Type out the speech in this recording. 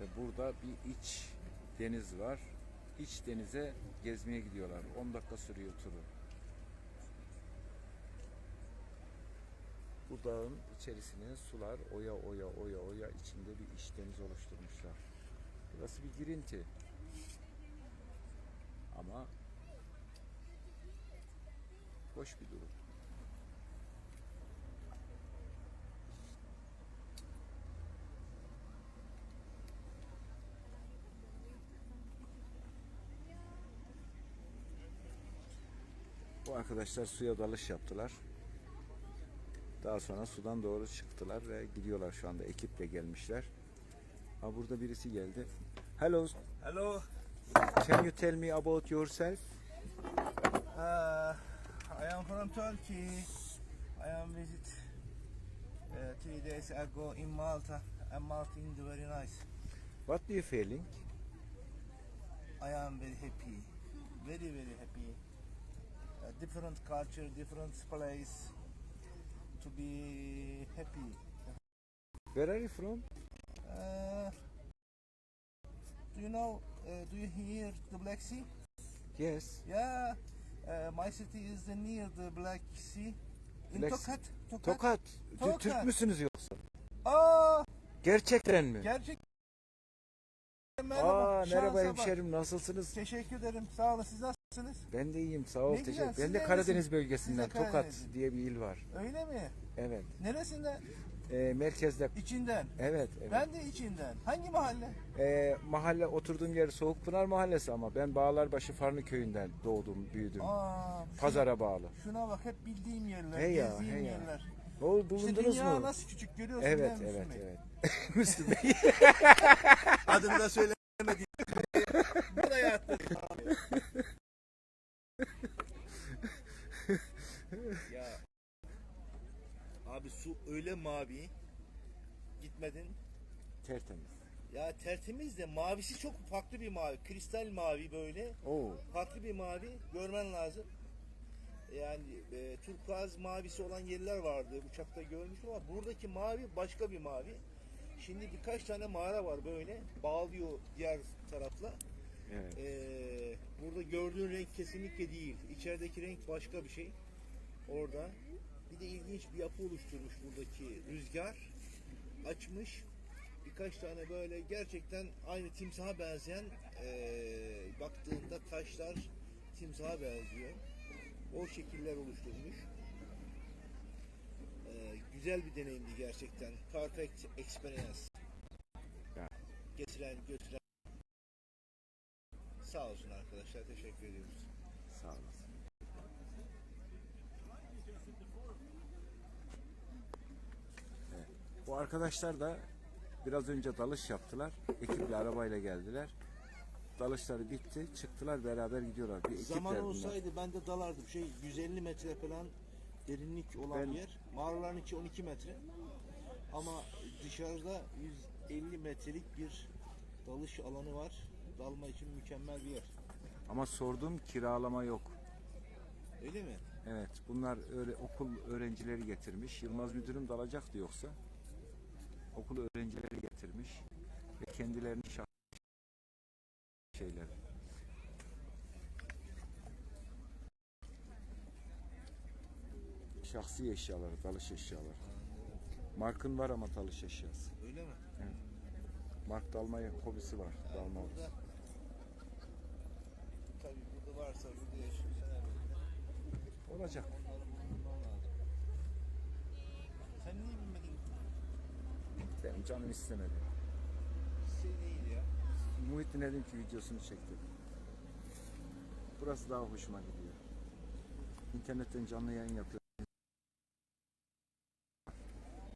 Ve burada bir iç deniz var. İç denize gezmeye gidiyorlar. 10 dakika sürüyor turu. Bu dağın içerisine sular oya oya oya oya içinde bir iç deniz oluşturmuşlar. Burası bir girinti. Ama hoş bir durum. Bu arkadaşlar suya dalış yaptılar. Daha sonra sudan doğru çıktılar ve gidiyorlar şu anda. Ekiple gelmişler. Ha burada birisi geldi. Hello, Hello, can you tell me about yourself? uh, I am from Turkey. I am visit uh, three days ago in Malta, and Malta is very nice. What do you feeling? I am very happy, very very happy. Different culture, different place. To be happy. Where are you from? Uh, do you know? Uh, do you hear the Black Sea? Yes. Yeah. Uh, my city is near the Black Sea. In Black Tokat. Tokat. Tokat. Tokat. Türk müsünüz yoksa? Aa, Gerçekten mi? gerçek. Merhaba. Aa, merhaba hemşerim nasılsınız? Teşekkür ederim. Sağ olun. Siz nasılsınız? Ben de iyiyim sağ ol Ne güzel, teşekkür. siz Ben de nerelisiniz? Karadeniz bölgesinden Siz de Tokat diye bir il var. Öyle mi? Evet. Neresinden? Ee, merkezde İçinden. evet evet. Ben de içinden. Hangi mahalle? Ee, mahalle oturduğum yer Soğukpınar Mahallesi ama ben Bağlarbaşı Farnı köyünden doğdum, büyüdüm. Aa, şu- Pazara bağlı. Şuna bak hep bildiğim yerler, Hey ya, gezdiğim hey ya. yerler. Ne oldu İşte bulundunuz dünya mu? nasıl küçük görüyorsun Evet değil mi evet Müslüm Bey? evet. Müslüm Bey. Adını da söylemedi. Su öyle mavi gitmedin Tertemiz. ya tertemiz de mavisi çok farklı bir mavi kristal mavi böyle Oo. farklı bir mavi görmen lazım yani e, turkuaz mavisi olan yerler vardı uçakta görmüştüm ama buradaki mavi başka bir mavi şimdi birkaç tane mağara var böyle bağlıyor diğer tarafla Evet. ee, burada gördüğün renk kesinlikle değil. İçerideki renk başka bir şey. Orada. Bir de ilginç bir yapı oluşturmuş buradaki rüzgar. Açmış. Birkaç tane böyle gerçekten aynı timsaha benzeyen ee, baktığında taşlar timsaha benziyor. O şekiller oluşturmuş. Ee, güzel bir deneyimdi gerçekten. Perfect experience. Getiren, götüren Sağ olsun arkadaşlar. Teşekkür ediyoruz. Sağ olasın. Evet. Bu arkadaşlar da biraz önce dalış yaptılar. Ekiple arabayla geldiler. Dalışları bitti. Çıktılar beraber gidiyorlar. Bir Zaman bunlar. olsaydı ben de dalardım. Şey 150 metre falan derinlik olan Ben- yer. Mağaraların içi 12 metre. Ama dışarıda 150 metrelik bir dalış alanı var. Dalma için mükemmel bir yer. Ama sordum kiralama yok. Öyle mi? Evet, bunlar öyle okul öğrencileri getirmiş. Yılmaz müdürüm dalacaktı yoksa. Okul öğrencileri getirmiş ve kendilerinin şahsi şeyleri. Şahsi eşyaları, dalış eşyaları. Markın var ama dalış eşyası. Öyle mi? Mark dalmaya hobisi var. Dalma hobisi. Tabii burada varsa burada yaşıyorsan evet. Olacak. Benim canım istemedi. Şey değil ya. Muhittin dedim ki videosunu çekti. Burası daha hoşuma gidiyor. İnternetten canlı yayın yapıyor.